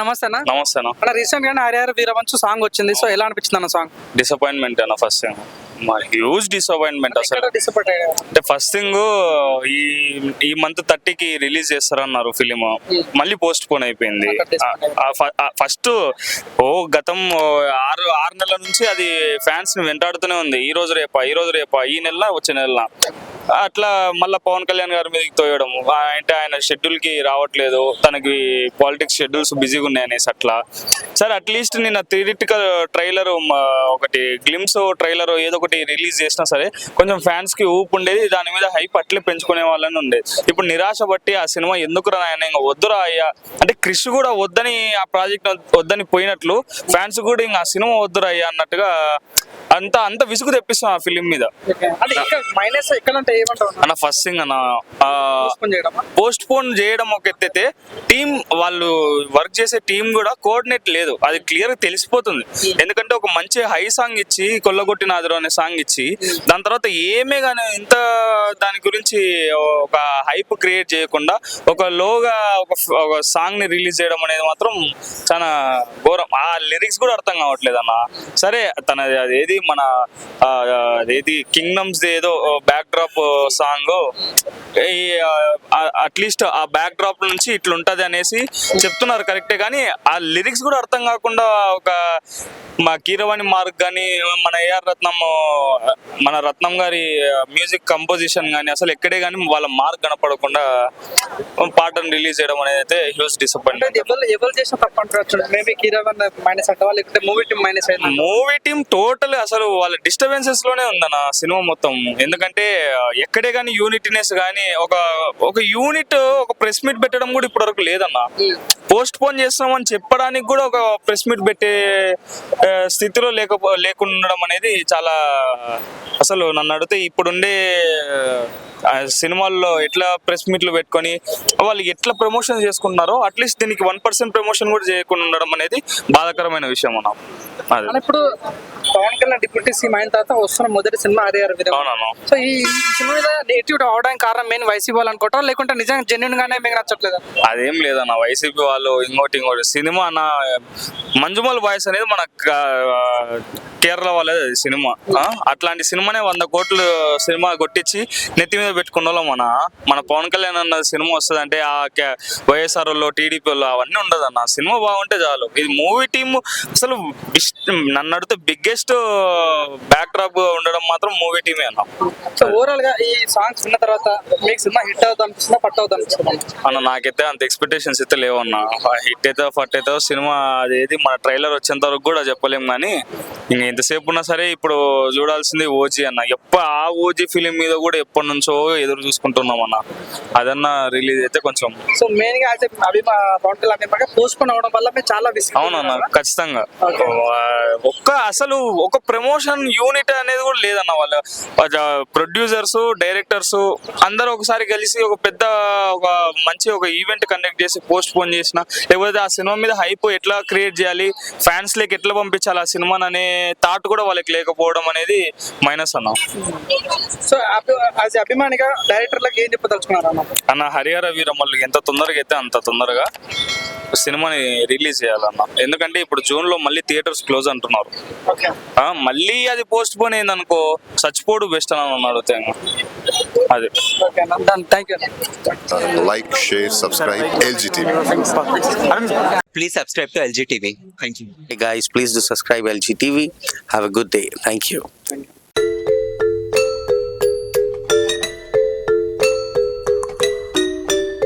నమస్తే అన్న. నమస్తే అన్న. అన్న రీసెంట్ గానే హరిహర వీరవంశు సాంగ్ వచ్చింది. సో ఎలా అనిపించింది అన్న సాంగ్ డిసప్పాయింట్మెంట్ అన్న ఫస్ట్ థింగ్ మా హ్యూజ్ డిసప్పాయింట్మెంట్ అసలు. డిసప్పాయింట్ అంటే ఫస్ట్ థింగ్ ఈ ఈ మంత్ థర్టీకి రిలీజ్ చేస్తారన్నారు ఫిలిం మళ్ళీ పోస్ట్ పోన్ అయిపోయింది ఫస్ట్ ఓ గతం ఆరు ఆరు నెలల నుంచి అది ఫ్యాన్స్ని వెంటాడుతూనే ఉంది. ఈ రోజు రేపా ఈ రోజు రేపా ఈ నెల వచ్చే నెల అట్లా మళ్ళీ పవన్ కళ్యాణ్ గారి మీదకి తోయడం. అంటే ఆయన షెడ్యూల్కి రావట్లేదు. తనకి పాలిటిక్స్ షెడ్యూల్స్ బిజీగా ఉన్నాయి అనేసి అట్లా సరే అట్లీస్ట్ నిన్న థిరిటికల్ ట్రైలర్ ఒకటి గ్లిమ్స్ ట్రైలర్ ఏదో ఒకటి రిలీజ్ చేసినా సరే కొంచెం ఫ్యాన్స్కి ఊపు ఉండేది. దాని మీద హైప్ అట్లే పెంచుకునే వాళ్ళని ఉండేది ఇప్పుడు నిరాశ బట్టి ఆ సినిమా ఎందుకు రాయన ఇంకా వద్దురా అయ్యా. అంటే క్రిష్ కూడా వద్దని ఆ ప్రాజెక్ట్ వద్దని పోయినట్లు ఫ్యాన్స్ కూడా ఇంకా ఆ సినిమా వద్దురా అయ్యా అన్నట్టుగా అంత అంత విసుగు తెప్పిస్తాం ఆ ఫిలిం మీద. అంటే మైనస్ ఎక్కడంటే ఏమంటావు? అన్న? ఫస్ట్ థింగ్ అన్న? పోస్ట్ పోన్ చేయడం ఒక ఎత్తైతే టీం వాళ్ళు వర్క్ చేసే టీం కూడా కోఆర్డినేట్ లేదు. అది క్లియర్గా తెలిసిపోతుంది. ఎందుకంటే ఒక మంచి హై సాంగ్ ఇచ్చి కొల్లగొట్టినాదురు అనే సాంగ్ ఇచ్చి దాని తర్వాత ఏమే కానీ ఇంత దాని గురించి ఒక హైప్ క్రియేట్ చేయకుండా ఒక లోగా ఒక ఒక సాంగ్ని రిలీజ్ చేయడం అనేది మాత్రం చాలా ఘోరం. ఆ లిరిక్స్ కూడా అర్థం కావట్లేదు అన్న. సరే తన అదేది మన అదేది కింగ్డమ్స్ ఏదో back drop song at least ఆ బ్యాక్ డ్రాప్ నుంచి ఇట్లుంటది అనేసి చెప్తున్నారు కరెక్టే. కానీ ఆ లిరిక్స్ కూడా అర్థం కాకుండా ఒక మా కీరవాణి మార్క్ కానీ మన ఏఆర్ రత్నం మన రత్నం గారి మ్యూజిక్ కంపోజిషన్ కానీ అసలు ఎక్కడే కానీ వాళ్ళ మార్క్ కనపడకుండా పాటను రిలీజ్ చేయడం అనేది అయితే హ్యూజ్ డిసప్పాయింట్ ఎవరు చేసిన తప్పు అంటారు maybe Keeravani minus movie team minus movie team total అసలు వాళ్ళ డిస్టర్బెన్సెస్లోనే ఉందన్న సినిమా మొత్తం. ఎందుకంటే ఎక్కడే కానీ యూనిట్నెస్ కానీ ఒక ఒక యూనిట్ ఒక ప్రెస్ మీట్ పెట్టడం కూడా ఇప్పటివరకు లేదన్న. పోస్ట్ పోన్ చేస్తున్నామని చెప్పడానికి కూడా ఒక ప్రెస్ మీట్ పెట్టే స్థితిలో లేకపో లేకుండా ఉండడం అనేది చాలా అసలు నన్ను అడిగితే ఇప్పుడుండే సినిమాల్లో ఎట్లా ప్రెస్ మీట్లు పెట్టుకొని వాళ్ళు ఎట్లా ప్రమోషన్ చేసుకుంటున్నారో అట్లీస్ట్ దీనికి వన్ పర్సెంట్ ప్రమోషన్ కూడా చేయకుండా ఉండడం అనేది బాధాకరమైన విషయం అన్న ఇప్పుడు పవన్ కళ్యాణ్ డిప్యూటీ సీఎం అయిన తర్వాత వస్తున్న మొదటి సినిమా వీరవంశు అవునన్నా సో ఈ సినిమా మీద నెగిటివ్ అవడానికి కారణం మెయిన్ వైసీపీ వాళ్ళు అనుకోవటం లేకుంటే నిజంగా జెన్యున్ గానే మీకు నచ్చట్లేదు? అదేం లేదన్న వైసీపీ వాళ్ళు ఇంకోటి ఇంకోటి సినిమా అన్న మంజుమల్ బాయ్స్ అనేది మన కేరళ వాళ్ళది అది సినిమా? అట్లాంటి సినిమానే వంద కోట్లు సినిమా కొట్టించి నెత్తి మీద పెట్టుకున్న వాళ్ళం మన మన పవన్ కళ్యాణ్ అన్న సినిమా వస్తుంది అంటే ఆ వైఎస్ఆర్లో టీడీపీ వాళ్ళు అవన్నీ ఉండదు అన్న సినిమా బాగుంటే చాలు. ఇది మూవీ టీమ్ అసలు నన్ను అడిగితే బిగ్గెస్ట్ బ్యాక్ డ్రాప్ ఉండడం మాత్రం మూవీ టీమే అన్న. సో ఓవరాల్గా ఈ సాంగ్స్ విన్న తర్వాత మీకు సినిమా హిట్ అవుతుంది అనిపిస్తుందా అవుతుంది అనిపిస్తుందా? అన్న నాకైతే అంత ఎక్స్పెక్టేషన్స్ అయితే లేవన్న. హిట్ అయితే ఫట్ అయితే సినిమా అదేది మన ట్రైలర్ వచ్చేంత వరకు కూడా చెప్పలేం కానీ ఇంక ఎంతసేపు ఉన్నా సరే ఇప్పుడు చూడాల్సింది ఓజీ అన్న. ఎప్ప ఆ ఓజీ ఫిలిం మీద కూడా ఎప్పటి నుంచో ఎదురు చూసుకుంటున్నాం అన్న. అదన్నా రిలీజ్ అయితే కొంచెం సో మెయిన్గా అభిమానిగా పోస్ట్పోన్ అవడం వల్ల చాలా అవునన్న ఖచ్చితంగా. ఒక్క అసలు ఒక ప్రమోషన్ యూనిట్ అనేది కూడా లేదన్న వాళ్ళ. ప్రొడ్యూసర్స్ డైరెక్టర్స్ అందరూ ఒకసారి కలిసి ఒక పెద్ద ఒక మంచి ఒక ఈవెంట్ కండక్ట్ చేసి పోస్ట్ పోన్ చేసిన లేకపోతే ఆ సినిమా మీద హైప్ ఎట్లా క్రియేట్ చేయాలి ఫ్యాన్స్ లేకి ఎట్లా పంపించాలి ఆ సినిమాని అనే థాట్ కూడా వాళ్ళకి లేకపోవడం అనేది మైనస్ అన్న. సో అభిమానిగా డైరెక్టర్లకు ఏం చెప్పదలుచుకున్నారు అన్న హరిహర వీరమల్లు ఎంత తొందరగా అయితే అంత తొందరగా సినిమాని రిలీజ్ చేయాలన్న. ఎందుకంటే ఇప్పుడు జూన్లో మళ్ళీ థియేటర్స్ క్లోజ్ అంటున్నారు. ఓకే. ఆ, మళ్ళీ అది పోస్ట్ పోన్ అయిందనుకో చచ్చిపోడు బెస్ట్ అని నన్ను అడిగితే. అది. Thank you subscribe, LGTV. please subscribe to LG TV. Thank you. Hey guys, please do subscribe LG TV. Have